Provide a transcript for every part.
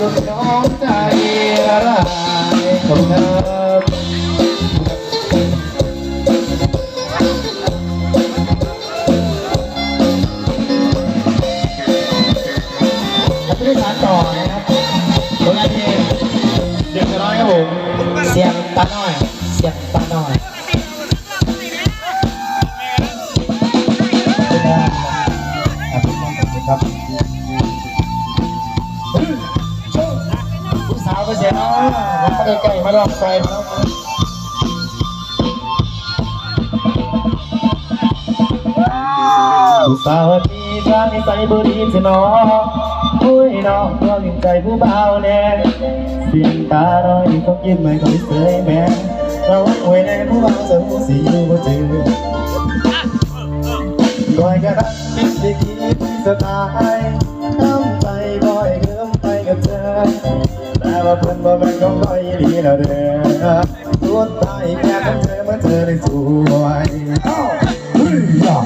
จนน้องใจละลายของเธอผู้โดยสารต่อนะครับผลงานเพลงเด็กน้อยครับผม เสียงตาหน่อย ก็เสียนะมาใกล้ๆมาลองไฟสาวที่ทางนิสัยบุรีจะน้องอุ้ยน้องก็ลิ้นใจผู้เบาแน่สินตาน้อยต้องยิ้มไม่ค่อยเสยแม่เราไว้ในผู้เบาเสริมสีอยู่บ่จืดลอยกระดังมิตรที่สไตล์ เพิ่นบ่แม่นของก้อยดีแล้วเด้อตัวตายแค่ของเธอเมื่อเธอได้สวยเอ้าเฮ้ยอะ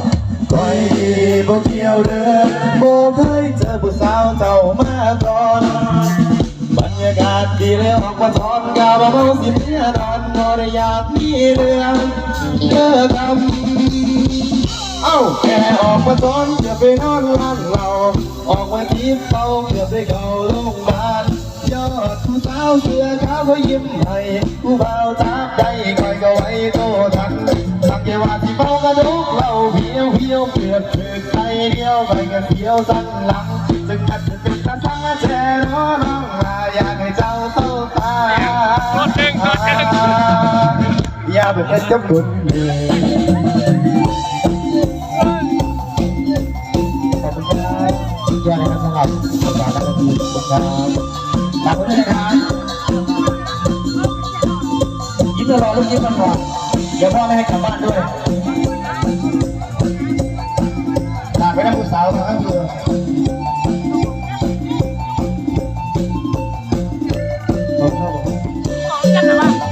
ก้อยบ่เกี่ยวเด้อบ่เคยเจอผู้สาวเจ้ามาก่อนบรรยากาศดีเลยออกมาทอนกาบเมาสิเมียนอนนอนอยากมีเรื่องเลิกกันเอ้าแกออกมาตอนเกือบไปนอนร้านเราออกมาทีบเป้าเกือบได้เข้าโรงพยาบาล ผู้สาวเสื้อขาวเขายิ้มให้ผู้เบาทักได้คอยก็ไว้โตทันสังเกตว่าที่เมากระดูกเราเพียวเพียวเกือบถึกใจเดียวไปกันเสียวสันหลังจึงกัดเป็นตาสังแช่น้อน้องลาอยากให้เจ้าเต้าตาอย่าไปเป็นเจ้าคุณ สุดยอดเลยครับสำหรับการนักดนตรีขอบคุณครับฝากไว้ด้วยนะครับยิ้มตลอดลูกยิ้มมันก่อนเดี๋ยวพ่อไม่ให้กลับบ้านด้วยฝากไว้นะผู้สาวทั้งคืนขอบคุณครับแบบว่าเนี่ยวเลยบ่เคยเจอ